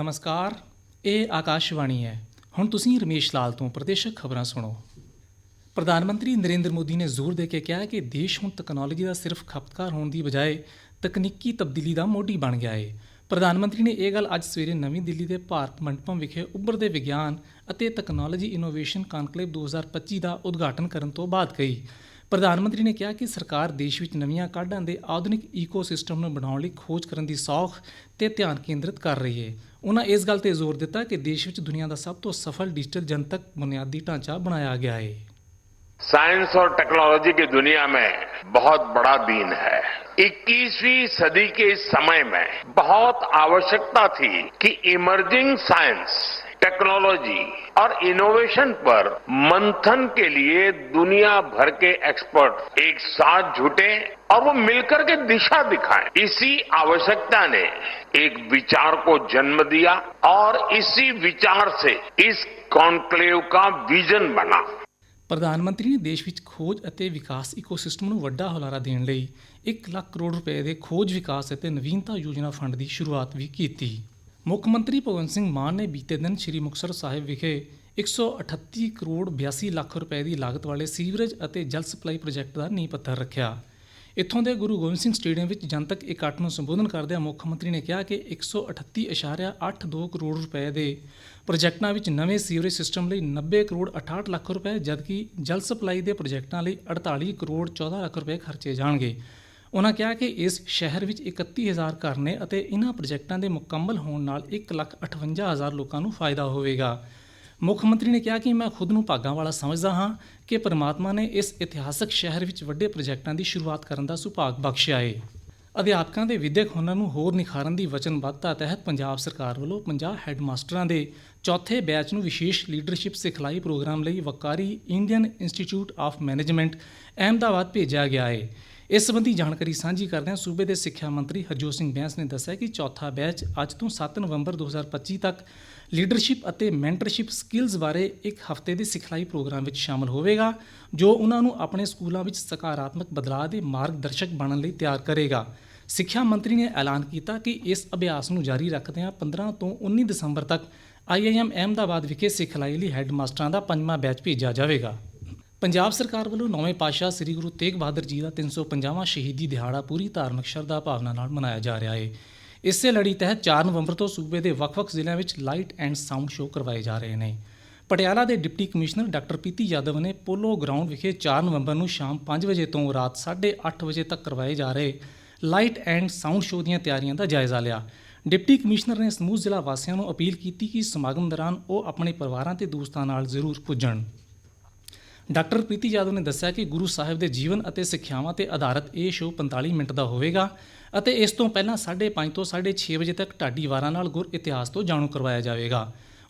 ਨਮਸਕਾਰ, ਇਹ ਆਕਾਸ਼ਵਾਣੀ ਹੈ। ਹੁਣ ਤੁਸੀਂ ਰਮੇਸ਼ ਲਾਲ ਤੋਂ ਪ੍ਰਦੇਸ਼ਕ ਖਬਰਾਂ ਸੁਣੋ। ਪ੍ਰਧਾਨ ਮੰਤਰੀ ਨਰਿੰਦਰ ਮੋਦੀ ਨੇ ਜ਼ੋਰ ਦੇ ਕੇ ਕਿਹਾ ਕਿ ਦੇਸ਼ ਹੁਣ ਤਕਨਾਲੋਜੀ ਦਾ ਸਿਰਫ ਖਪਤਕਾਰ ਹੋਣ ਦੀ ਬਜਾਏ ਤਕਨੀਕੀ ਤਬਦੀਲੀ ਦਾ ਮੋਢੀ ਬਣ ਗਿਆ ਹੈ ਪ੍ਰਧਾਨ ਮੰਤਰੀ ਨੇ ਇਹ ਗੱਲ ਅੱਜ ਸਵੇਰੇ ਨਵੀਂ ਦਿੱਲੀ ਦੇ ਭਾਰਤ ਮੰਡਪਮ ਵਿਖੇ ਉੱਭਰਦੇ ਵਿਗਿਆਨ ਅਤੇ ਤਕਨਾਲੋਜੀ ਇਨੋਵੇਸ਼ਨ ਕਾਨਕਲੇਵ 2025 ਦਾ ਉਦਘਾਟਨ ਕਰਨ ਤੋਂ ਬਾਅਦ ਕਹੀ। ਪ੍ਰਧਾਨ ਮੰਤਰੀ ਨੇ ਕਿਹਾ ਕਿ ਸਰਕਾਰ ਦੇਸ਼ ਵਿੱਚ ਨਵੀਆਂ ਕਾਢਾਂ ਦੇ ਆਧੁਨਿਕ ਈਕੋਸਿਸਟਮ ਨੂੰ ਬਣਾਉਣ ਲਈ ਖੋਜ ਕਰਨ ਦੀ ਸੌਖ ਤੇ ਧਿਆਨ ਕੇਂਦਰਿਤ ਕਰ ਰਹੀ ਹੈ ਉਹਨਾਂ ਇਸ ਗੱਲ ਤੇ ਜ਼ੋਰ ਦਿੱਤਾ ਕਿ ਦੇਸ਼ ਵਿੱਚ ਦੁਨੀਆ ਦਾ ਸਭ ਤੋਂ ਸਫਲ ਡਿਜੀਟਲ ਜਨਤਕ ਬੁਨਿਆਦੀ ਢਾਂਚਾ ਬਣਾਇਆ ਗਿਆ ਹੈ साइंस और टेक्नोलॉजी की दुनिया में बहुत बड़ा दिन है 21वीं सदी के इस समय में बहुत आवश्यकता थी कि इमर्जिंग साइंस टेक्नोलॉजी और इनोवेशन पर मंथन के लिए दुनिया भर के एक्सपर्ट एक साथ जुटे और वो मिलकर के दिशा दिखाएं इसी आवश्यकता ने एक विचार को जन्म दिया और इसी विचार से इस कॉन्क्लेव का विजन बना ਪ੍ਰਧਾਨ ਮੰਤਰੀ ਨੇ ਦੇਸ਼ ਵਿੱਚ ਖੋਜ ਅਤੇ ਵਿਕਾਸ ਇਕੋਸਿਸਟਮ ਨੂੰ ਵੱਡਾ ਹੁਲਾਰਾ ਦੇਣ ਲਈ 1 ਲੱਖ ਕਰੋੜ ਰੁਪਏ ਦੇ ਖੋਜ ਵਿਕਾਸ ਅਤੇ ਨਵੀਨਤਾ ਯੋਜਨਾ ਫੰਡ ਦੀ ਸ਼ੁਰੂਆਤ ਵੀ ਕੀਤੀ ਮੁੱਖ ਮੰਤਰੀ ਭਗਵੰਤ ਸਿੰਘ ਮਾਨ ਨੇ ਬੀਤੇ ਦਿਨ ਸ੍ਰੀ ਮੁਕਤਸਰ ਸਾਹਿਬ ਵਿਖੇ 138 ਕਰੋੜ 82 ਲੱਖ ਰੁਪਏ ਦੀ ਲਾਗਤ ਵਾਲੇ ਸੀਵਰੇਜ ਅਤੇ ਜਲ ਸਪਲਾਈ ਪ੍ਰੋਜੈਕਟ ਦਾ ਨੀਂਹ ਪੱਥਰ ਰੱਖਿਆ। ਇੱਥੋਂ ਦੇ ਗੁਰੂ ਗੋਬਿੰਦ ਸਿੰਘ ਸਟੇਡੀਅਮ ਵਿੱਚ ਜਨਤਕ ਇਕੱਠ ਨੂੰ ਸੰਬੋਧਨ ਕਰਦਿਆਂ ਮੁੱਖ ਮੰਤਰੀ ਨੇ ਕਿਹਾ ਕਿ 138.82 ਕਰੋੜ ਰੁਪਏ ਦੇ ਪ੍ਰੋਜੈਕਟਾਂ ਵਿੱਚ ਨਵੇਂ ਸੀਵਰੇਜ ਸਿਸਟਮ ਲਈ 90 ਕਰੋੜ 68 ਲੱਖ ਰੁਪਏ, ਜਦਕਿ ਜਲ ਸਪਲਾਈ ਦੇ ਪ੍ਰੋਜੈਕਟਾਂ ਲਈ 48 ਕਰੋੜ 14 ਲੱਖ ਰੁਪਏ ਖਰਚੇ ਜਾਣਗੇ। ਉਹਨਾਂ ਕਿਹਾ ਕਿ ਇਸ ਸ਼ਹਿਰ ਵਿੱਚ 31000 ਘਰ ਨੇ ਅਤੇ ਇਹਨਾਂ ਪ੍ਰੋਜੈਕਟਾਂ ਦੇ ਮੁਕੰਮਲ ਹੋਣ ਨਾਲ 158000 ਲੋਕਾਂ ਨੂੰ ਫਾਇਦਾ ਹੋਵੇਗਾ। ਮੁੱਖ ਮੰਤਰੀ ਨੇ ਕਿਹਾ ਕਿ ਮੈਂ ਖੁਦ ਨੂੰ ਭਾਗਾਂ ਵਾਲਾ ਸਮਝਦਾ ਹਾਂ ਕਿ ਪਰਮਾਤਮਾ ਨੇ ਇਸ ਇਤਿਹਾਸਕ ਸ਼ਹਿਰ ਵਿੱਚ ਵੱਡੇ ਪ੍ਰੋਜੈਕਟਾਂ ਦੀ ਸ਼ੁਰੂਆਤ ਕਰਨ ਦਾ ਸੁਭਾਗ ਬਖਸ਼ਿਆ ਏ ਅਧਿਆਪਕਾਂ ਦੇ ਵਿਦਿਅਕ ਹੁਨਰ ਨੂੰ ਹੋਰ ਨਿਖਾਰਨ ਦੀ ਵਚਨਬੱਧਤਾ ਤਹਿਤ ਪੰਜਾਬ ਸਰਕਾਰ ਵੱਲੋਂ 50 ਹੈੱਡਮਾਸਟਰਾਂ ਦੇ ਚੌਥੇ ਬੈਚ ਨੂੰ ਵਿਸ਼ੇਸ਼ ਲੀਡਰਸ਼ਿਪ ਸਿਖਲਾਈ ਪ੍ਰੋਗਰਾਮ ਲਈ ਵਕਾਰੀ Indian institute of management Ahmedabad ਭੇਜਿਆ ਗਿਆ ਹੈ ਇਸ ਸੰਬੰਧੀ ਜਾਣਕਾਰੀ ਸਾਂਝੀ ਕਰਦਿਆਂ ਸੂਬੇ ਦੇ ਸਿੱਖਿਆ ਮੰਤਰੀ ਹਰਜੋਤ ਸਿੰਘ ਬੈਂਸ ਨੇ ਦੱਸਿਆ ਕਿ ਚੌਥਾ ਬੈਚ ਅੱਜ ਤੋਂ 7 ਨਵੰਬਰ 2025 ਤੱਕ ਲੀਡਰਸ਼ਿਪ ਅਤੇ ਮੈਂਟਰਸ਼ਿਪ ਸਕਿੱਲਸ ਬਾਰੇ ਇੱਕ ਹਫ਼ਤੇ ਦੇ ਸਿਖਲਾਈ ਪ੍ਰੋਗਰਾਮ ਵਿੱਚ ਸ਼ਾਮਲ ਹੋਵੇਗਾ, ਜੋ ਉਹਨਾਂ ਨੂੰ ਆਪਣੇ ਸਕੂਲਾਂ ਵਿੱਚ ਸਕਾਰਾਤਮਕ ਬਦਲਾਅ ਦੇ ਮਾਰਗਦਰਸ਼ਕ ਬਣਨ ਲਈ ਤਿਆਰ ਕਰੇਗਾ। ਸਿੱਖਿਆ ਮੰਤਰੀ ਨੇ ਐਲਾਨ ਕੀਤਾ ਕਿ ਇਸ ਅਭਿਆਸ ਨੂੰ ਜਾਰੀ ਰੱਖਦਿਆਂ 15 ਤੋਂ 19 ਦਸੰਬਰ ਤੱਕ ਆਈਆਈਐਮ ਅਹਿਮਦਾਬਾਦ ਵਿਖੇ ਸਿਖਲਾਈ ਲਈ ਹੈੱਡਮਾਸਟਰਾਂ ਦਾ ਪੰਜਵਾਂ ਬੈਚ ਭੇਜਿਆ ਜਾਵੇਗਾ। ਪੰਜਾਬ ਸਰਕਾਰ ਵੱਲੋਂ ਨੌਵੇਂ ਪਾਤਸ਼ਾਹ ਸ੍ਰੀ ਗੁਰੂ ਤੇਗ ਬਹਾਦਰ ਜੀ ਦਾ 350ਵਾਂ ਸ਼ਹੀਦੀ ਦਿਹਾੜਾ ਪੂਰੀ ਧਾਰਮਿਕ ਸ਼ਰਧਾ ਭਾਵਨਾ ਨਾਲ ਮਨਾਇਆ ਜਾ ਰਿਹਾ ਹੈ ਇਸੇ ਲੜੀ ਤਹਿਤ 4 ਨਵੰਬਰ ਤੋਂ ਸੂਬੇ ਦੇ ਵੱਖ-ਵੱਖ ਜ਼ਿਲ੍ਹਿਆਂ ਵਿੱਚ ਲਾਈਟ ਐਂਡ ਸਾਊਂਡ ਸ਼ੋਅ ਕਰਵਾਏ ਜਾ ਰਹੇ ਨੇ। ਪਟਿਆਲਾ ਦੇ ਡਿਪਟੀ ਕਮਿਸ਼ਨਰ ਡਾਕਟਰ ਪੀਤੀ ਯਾਦਵ ਨੇ ਪੋਲੋ ਗਰਾਊਂਡ ਵਿਖੇ 4 ਨਵੰਬਰ ਨੂੰ ਸ਼ਾਮ 5 ਵਜੇ ਤੋਂ ਰਾਤ 8:30 ਵਜੇ ਤੱਕ ਕਰਵਾਏ ਜਾ ਰਹੇ ਲਾਈਟ ਐਂਡ ਸਾਊਂਡ ਸ਼ੋਅ ਦੀਆਂ ਤਿਆਰੀਆਂ ਦਾ ਜਾਇਜ਼ਾ ਲਿਆ। ਡਿਪਟੀ ਕਮਿਸ਼ਨਰ ਨੇ ਸਮੂਹ ਜ਼ਿਲ੍ਹਾ ਵਾਸੀਆਂ ਨੂੰ ਅਪੀਲ ਕੀਤੀ ਕਿ ਸਮਾਗਮ ਦੌਰਾਨ ਉਹ ਆਪਣੇ ਪਰਿਵਾਰਾਂ ਤੇ ਦੋਸਤਾਂ ਨਾਲ ਜ਼ਰੂਰ ਪੁੱਜਣ। ਡਾਕਟਰ ਪ੍ਰੀਤੀ ਯਾਦਵ ਨੇ ਦੱਸਿਆ ਕਿ ਗੁਰੂ ਸਾਹਿਬ ਦੇ ਜੀਵਨ ਅਤੇ ਸਿੱਖਿਆਵਾਂ ਤੇ ਆਧਾਰਿਤ ਇਹ ਸ਼ੋਅ 45 ਮਿੰਟ ਦਾ ਹੋਵੇਗਾ ਅਤੇ ਇਸ ਤੋਂ ਪਹਿਲਾਂ 5:30 ਤੋਂ 6:30 ਵਜੇ ਤੱਕ ਢਾਡੀ ਵਾਰਾਂ ਨਾਲ ਗੁਰ ਇਤਿਹਾਸ ਤੋਂ ਜਾਣੂ ਕਰਵਾਇਆ ਜਾਵੇਗਾ।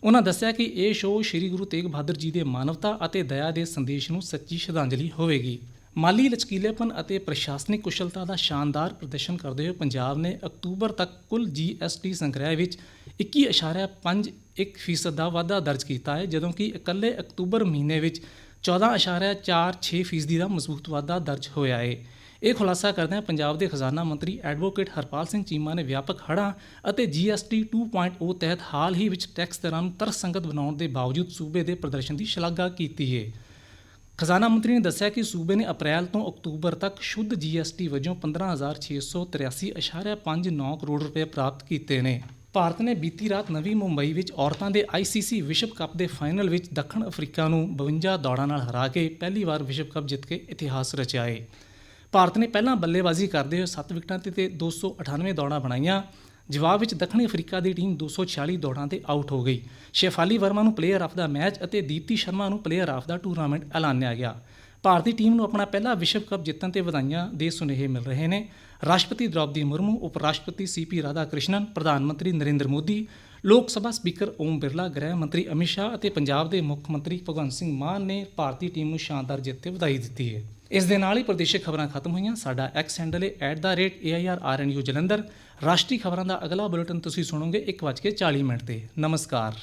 ਉਹਨਾਂ ਦੱਸਿਆ ਕਿ ਇਹ ਸ਼ੋਅ ਸ੍ਰੀ ਗੁਰੂ ਤੇਗ ਬਹਾਦਰ ਜੀ ਦੇ ਮਾਨਵਤਾ ਅਤੇ ਦਇਆ ਦੇ ਸੰਦੇਸ਼ ਨੂੰ ਸੱਚੀ ਸ਼ਰਧਾਂਜਲੀ ਹੋਵੇਗੀ। ਮਾਲੀ ਲਚਕੀਲੇਪਨ ਅਤੇ ਪ੍ਰਸ਼ਾਸਨਿਕ ਕੁਸ਼ਲਤਾ ਦਾ ਸ਼ਾਨਦਾਰ ਪ੍ਰਦਰਸ਼ਨ ਕਰਦੇ ਹੋਏ ਪੰਜਾਬ ਨੇ ਅਕਤੂਬਰ ਤੱਕ ਕੁੱਲ ਜੀਐਸਟੀ ਸੰਗ੍ਰਹਿ ਵਿੱਚ 21.51% ਦਾ ਵਾਧਾ ਦਰਜ ਕੀਤਾ ਹੈ, ਜਦੋਂ ਕਿ ਇਕੱਲੇ ਅਕਤੂਬਰ ਮਹੀਨੇ ਵਿੱਚ 14.46% ਫੀਸਦੀ ਦਾ ਮਜ਼ਬੂਤ ਵਾਧਾ ਦਰਜ ਹੋਇਆ ਹੈ ਇਹ ਖੁਲਾਸਾ ਕਰਦਿਆਂ ਪੰਜਾਬ ਦੇ ਖਜ਼ਾਨਾ ਮੰਤਰੀ ਐਡਵੋਕੇਟ ਹਰਪਾਲ ਸਿੰਘ ਚੀਮਾ ਨੇ ਵਿਆਪਕ ਹੜ੍ਹਾਂ ਅਤੇ ਜੀਐਸਟੀ 2.0 ਤਹਿਤ ਹਾਲ ਹੀ ਵਿੱਚ ਟੈਕਸ ਦਰਾਂ ਨੂੰ ਤਰਕਸੰਗਤ ਬਣਾਉਣ ਦੇ ਬਾਵਜੂਦ ਸੂਬੇ ਦੇ ਪ੍ਰਦਰਸ਼ਨ ਦੀ ਸ਼ਲਾਘਾ ਕੀਤੀ ਹੈ ਖਜ਼ਾਨਾ ਮੰਤਰੀ ਨੇ ਦੱਸਿਆ ਕਿ ਸੂਬੇ ਨੇ ਅਪ੍ਰੈਲ ਤੋਂ ਅਕਤੂਬਰ ਤੱਕ ਸ਼ੁੱਧ ਜੀਐਸਟੀ ਵਜੋਂ 15683.59 ਕਰੋੜ ਰੁਪਏ ਪ੍ਰਾਪਤ ਕੀਤੇ ਨੇ। ਭਾਰਤ ਨੇ ਬੀਤੀ ਰਾਤ ਨਵੀਂ ਮੁੰਬਈ ਵਿੱਚ ਔਰਤਾਂ ਦੇ ਆਈਸੀਸੀ ਵਿਸ਼ਵ ਕੱਪ ਦੇ ਫਾਈਨਲ ਵਿੱਚ ਦੱਖਣ ਅਫਰੀਕਾ ਨੂੰ 52 ਦੌੜਾਂ ਨਾਲ ਹਰਾ ਕੇ ਪਹਿਲੀ ਵਾਰ ਵਿਸ਼ਵ ਕੱਪ ਜਿੱਤ ਕੇ ਇਤਿਹਾਸ ਰਚਿਆ ਹੈ ਭਾਰਤ ਨੇ ਪਹਿਲਾਂ ਬੱਲੇਬਾਜ਼ੀ ਕਰਦੇ ਹੋਏ 7 ਵਿਕਟਾਂ ਤੇ ਤੇ 298 ਦੌੜਾਂ ਬਣਾਈਆਂ। ਜਵਾਬ ਵਿੱਚ ਦੱਖਣੀ ਅਫਰੀਕਾ ਦੀ ਟੀਮ 246 ਦੌੜਾਂ ਤੇ ਆਊਟ ਹੋ ਗਈ। ਸ਼ੇਫਾਲੀ ਵਰਮਾ ਨੂੰ ਪਲੇਅਰ ਆਫ ਦਾ ਮੈਚ ਅਤੇ ਦੀਪਤੀ ਸ਼ਰਮਾ ਨੂੰ ਪਲੇਅਰ ਆਫ ਦਾ ਟੂਰਨਾਮੈਂਟ ਐਲਾਨਿਆ ਗਿਆ। ਭਾਰਤੀ ਟੀਮ ਨੂੰ ਆਪਣਾ ਪਹਿਲਾ ਵਿਸ਼ਵ ਕੱਪ ਜਿੱਤਣ ਤੇ ਵਧਾਈਆਂ ਦੇ ਸੁਨੇਹੇ ਮਿਲ ਰਹੇ ਨੇ। ਰਾਸ਼ਟਰਪਤੀ ਦ੍ਰੌਪਦੀ ਮੁਰਮੂ ਉਪ ਰਾਸ਼ਟਰਪਤੀ ਸੀਪੀ ਰਾਧਾ ਕ੍ਰਿਸ਼ਨਨ ਪ੍ਰਧਾਨ ਮੰਤਰੀ ਨਰਿੰਦਰ ਮੋਦੀ, ਲੋਕ ਸਭਾ ਸਪੀਕਰ ਓਮ ਬਿਰਲਾ, ਗ੍ਰਹਿ ਮੰਤਰੀ ਅਮਿਤ ਸ਼ਾਹ ਅਤੇ ਪੰਜਾਬ ਦੇ ਮੁੱਖ ਮੰਤਰੀ ਭਗਵੰਤ ਸਿੰਘ ਮਾਨ ਨੇ ਭਾਰਤੀ ਟੀਮ ਨੂੰ ਸ਼ਾਨਦਾਰ ਜਿੱਤ ਤੇ ਵਧਾਈ ਦਿੱਤੀ ਹੈ। ਇਸ ਦੇ ਨਾਲ ਹੀ ਪ੍ਰਦੇਸ਼ਿਕ ਖਬਰਾਂ ਖਤਮ ਹੋਈਆਂ। ਸਾਡਾ ਐਕਸ ਹੈਂਡਲ ਹੈ @airrnu ਜਲੰਧਰ। ਰਾਸ਼ਟਰੀ ਖਬਰਾਂ ਦਾ ਅਗਲਾ ਬੁਲੇਟਿਨ ਤੁਸੀਂ ਸੁਣੋਗੇ 1:40 ਮਿੰਟ ਤੇ। ਨਮਸਕਾਰ।